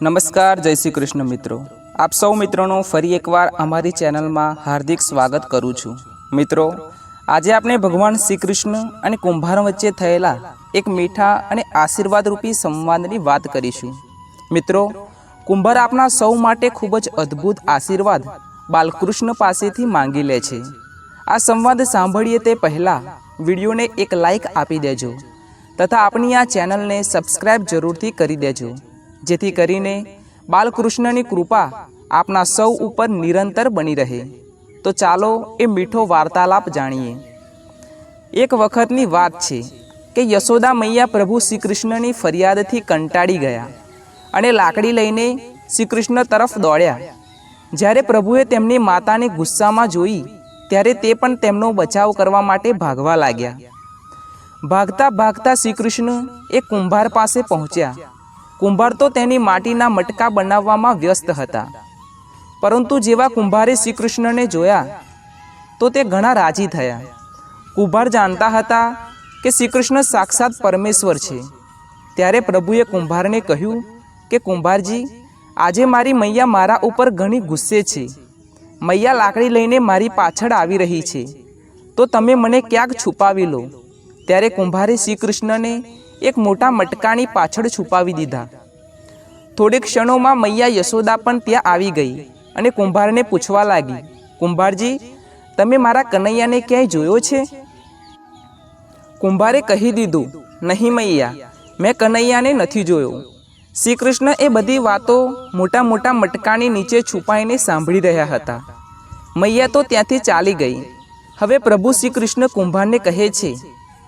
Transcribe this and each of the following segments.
નમસ્કાર, જય શ્રી કૃષ્ણ મિત્રો. આપ સૌ મિત્રોનું ફરી એકવાર અમારી ચેનલમાં હાર્દિક સ્વાગત કરું છું. મિત્રો, આજે આપણે ભગવાન શ્રી કૃષ્ણ અને કુંભાર વચ્ચે થયેલા એક મીઠા અને આશીર્વાદરૂપી સંવાદની વાત કરીશું. મિત્રો, કુંભાર આપના સૌ માટે ખૂબ જ અદ્ભુત આશીર્વાદ બાલકૃષ્ણ પાસેથી માંગી લે છે. આ સંવાદ સાંભળીએ તે પહેલાં વિડીયોને એક લાઈક આપી દેજો તથા આપણી આ ચેનલને સબસ્ક્રાઈબ જરૂરથી કરી દેજો. જેથી કરીને બાલકૃષ્ણની કૃપા આપના સૌ ઉપર નિરંતર બની રહે. તો ચાલો એ મીઠો વાર્તાલાપ જાણીએ. એક વખતની વાત છે કે યશોદા મૈયા પ્રભુ શ્રી કૃષ્ણની ફરિયાદથી કંટાળી ગયા અને લાકડી લઈને શ્રી કૃષ્ણ તરફ દોડ્યા. જ્યારે પ્રભુએ તેમની માતાને ગુસ્સામાં જોઈ, ત્યારે તે પણ તેમનો બચાવ કરવા માટે ભાગવા લાગ્યા. ભાગતા ભાગતા શ્રી કૃષ્ણ એ કુંભાર પાસે પહોંચ્યા. કુંભાર તો તેની માટીના મટકા બનાવવામાં વ્યસ્ત હતા. પરંતુ જેવા કુંભારે શ્રી કૃષ્ણને જોયા, તો તે ઘણા રાજી થયા. કુંભાર જાણતા હતા કે શ્રી કૃષ્ણ સાક્ષાત પરમેશ્વર છે. ત્યારે પ્રભુએ કુંભારને કહ્યું કે, કુંભારજી, આજે મારી મૈયા મારા ઉપર ઘણી ગુસ્સે છે. મૈયા લાકડી લઈને મારી પાછળ આવી રહી છે. તો તમે મને ક્યાંક છુપાવી લો. ત્યારે કુંભારે શ્રી કૃષ્ણને એક મોટા મટકાની પાછળ છુપાવી દીધા. થોડીક ક્ષણોમાં મૈયા યશોદા પણ ત્યાં આવી ગઈ અને કુંભારને પૂછવા લાગી, કુંભારજી, તમે મારા કનૈયાને ક્યાંય જોયો છે? કુંભારે કહી દીધું, નહીં મૈયા, મેં કનૈયાને નથી જોયો. શ્રી કૃષ્ણ એ બધી વાતો મોટા મોટા મટકાની નીચે છુપાઈને સાંભળી રહ્યા હતા. મૈયા તો ત્યાંથી ચાલી ગઈ. હવે પ્રભુ શ્રી કૃષ્ણ કુંભારને કહે છે,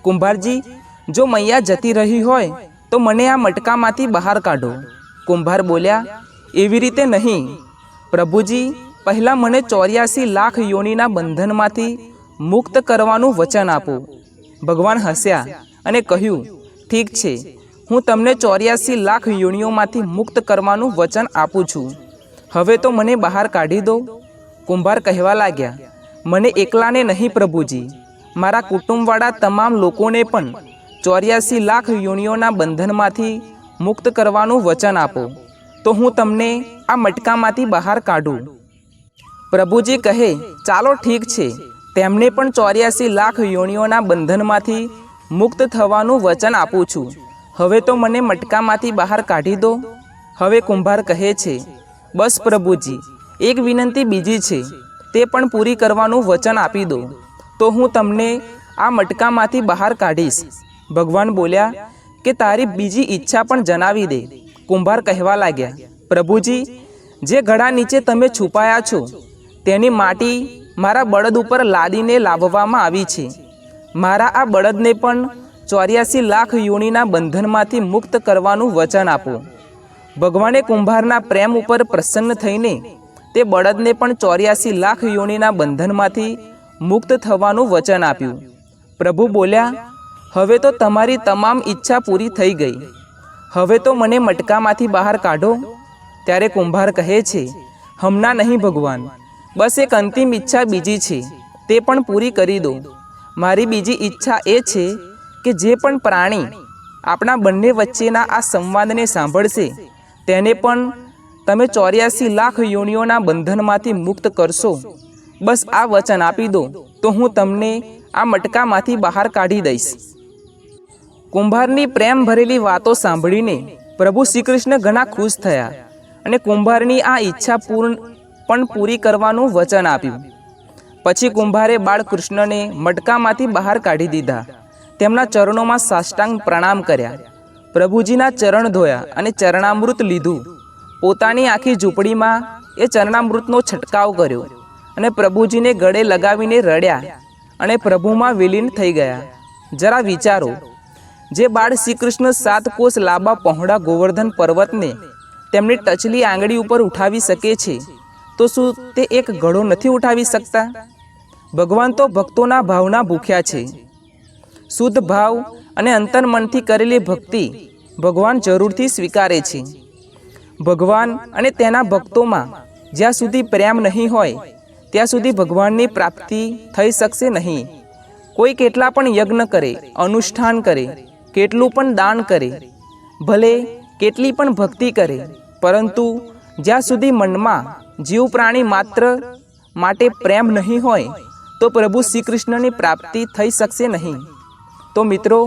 કુંભારજી જો મૈયા જતી રહી હોય, તો મને આ મટકામાંથી બહાર કાઢો. કુંભાર બોલ્યા, એવી રીતે નહીં. પ્રભુજી, પહેલાં મને ચોર્યાસી લાખ યોનિના બંધનમાંથી મુક્ત કરવાનું વચન આપો. ભગવાન હસ્યા અને કહ્યું, ઠીક છે. હું તમને ચોર્યાસી લાખ યોનિઓમાંથી મુક્ત કરવાનું વચન આપું છું. હવે તો મને બહાર કાઢી દો. કુંભાર કહેવા લાગ્યા, મને એકલાને નહીં પ્રભુજી. મારા કુટુંબવાળા તમામ લોકોને પણ ચોર્યાસી લાખ યોનિઓના બંધનમાંથી મુક્ત કરવાનું વચન આપો. તો હું તમને આ મટકામાંથી બહાર કાઢું. પ્રભુજી કહે, ચાલો ઠીક છે. તેમને પણ ચોર્યાસી લાખ યોનિઓના બંધનમાંથી મુક્ત થવાનું વચન આપું છું. હવે તો મને મટકામાંથી બહાર કાઢી દો. હવે કુંભાર કહે છે, બસ પ્રભુજી, એક વિનંતી બીજી છે, તે પણ પૂરી કરવાનું વચન આપી દો. તો હું તમને આ મટકામાંથી બહાર કાઢીશ. ભગવાન બોલ્યા કે તારી બીજી ઈચ્છા પણ જણાવી દે. કુંભાર કહેવા લાગ્યા, પ્રભુજી, જે ઘડા નીચે તમે છુપાયા છો, તેની માટી મારા બળદ ઉપર લાદીને લાવવામાં આવી છે. મારા આ બળદને પણ ચોર્યાસી લાખ યોનિના બંધનમાંથી મુક્ત કરવાનું વચન આપો. ભગવાને કુંભારના પ્રેમ ઉપર પ્રસન્ન થઈને તે બળદને પણ ચોર્યાસી લાખ યોનિના બંધનમાંથી મુક્ત થવાનું વચન આપ્યું. પ્રભુ બોલ્યા હવે તો તમારી તમામ ઈચ્છા પૂરી થઈ ગઈ. હવે તો મને મટકામાંથી બહાર કાઢો. ત્યારે કુંભાર કહે છે, હમણાં નહીં ભગવાન. બસ એક અંતિમ ઈચ્છા બીજી છે. તે પણ પૂરી કરી દો. મારી બીજી ઈચ્છા એ છે કે જે પણ પ્રાણી આપણા બંને વચ્ચેના આ સંવાદને સાંભળશે, તેને પણ તમે ચોર્યાસી લાખ યોનિઓના બંધનમાંથી મુક્ત કરશો. બસ આ વચન આપી દો, તો હું તમને આ મટકામાંથી બહાર કાઢી દઈશ. કુંભારની પ્રેમ ભરેલી વાતો સાંભળીને પ્રભુ શ્રી કૃષ્ણ ઘણા ખુશ થયા અને કુંભારની આ ઈચ્છા પૂર્ણ પણ પૂરી કરવાનું વચન આપ્યું. પછી કુંભારે બાળકૃષ્ણને મટકામાંથી બહાર કાઢી દીધા. તેમના ચરણોમાં સાષ્ટાંગ પ્રણામ કર્યા. પ્રભુજીના ચરણ ધોયા અને ચરણામૃત લીધું. પોતાની આખી ઝૂંપડીમાં એ ચરણામૃતનો છંટકાવ કર્યો અને પ્રભુજીને ગળે લગાવીને રડ્યા અને પ્રભુમાં વિલીન થઈ ગયા. જરા વિચારો જે બાળ શ્રી કૃષ્ણ સાત કોષ લાંબા પહોળા ગોવર્ધન પર્વતને તેમની ટચલી આંગળી ઉપર ઉઠાવી શકે છે, તો શું તે એક ઘડો નથી ઉઠાવી શકતા? ભગવાન તો ભક્તોના ભાવના ભૂખ્યા છે. શુદ્ધ ભાવ અને અંતર્મનથી કરેલી ભક્તિ ભગવાન જરૂરથી સ્વીકારે છે. ભગવાન અને તેના ભક્તોમાં જ્યાં સુધી પ્રેમ નહીં હોય, ત્યાં સુધી ભગવાનની પ્રાપ્તિ થઈ શકશે નહીં. કોઈ કેટલા પણ યજ્ઞ કરે, અનુષ્ઠાન કરે કેટલું પણ દાન કરે, ભલે કેટલી પણ ભક્તિ કરે, પરંતુ જ્યાં સુધી મનમાં જીવ પ્રાણી માત્ર માટે પ્રેમ નહીં હોય, તો પ્રભુ શ્રી કૃષ્ણની પ્રાપ્તિ થઈ શકશે નહીં. તો મિત્રો,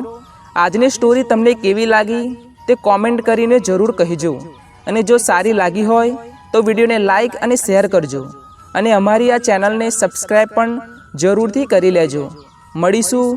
આજની સ્ટોરી તમને કેવી લાગી તે કોમેન્ટ કરીને જરૂર કહેજો. અને જો સારી લાગી હોય, તો વિડીયોને લાઈક અને શેર કરજો. અને અમારી આ ચેનલને સબસ્ક્રાઈબ પણ જરૂરથી કરી લેજો. મળીશું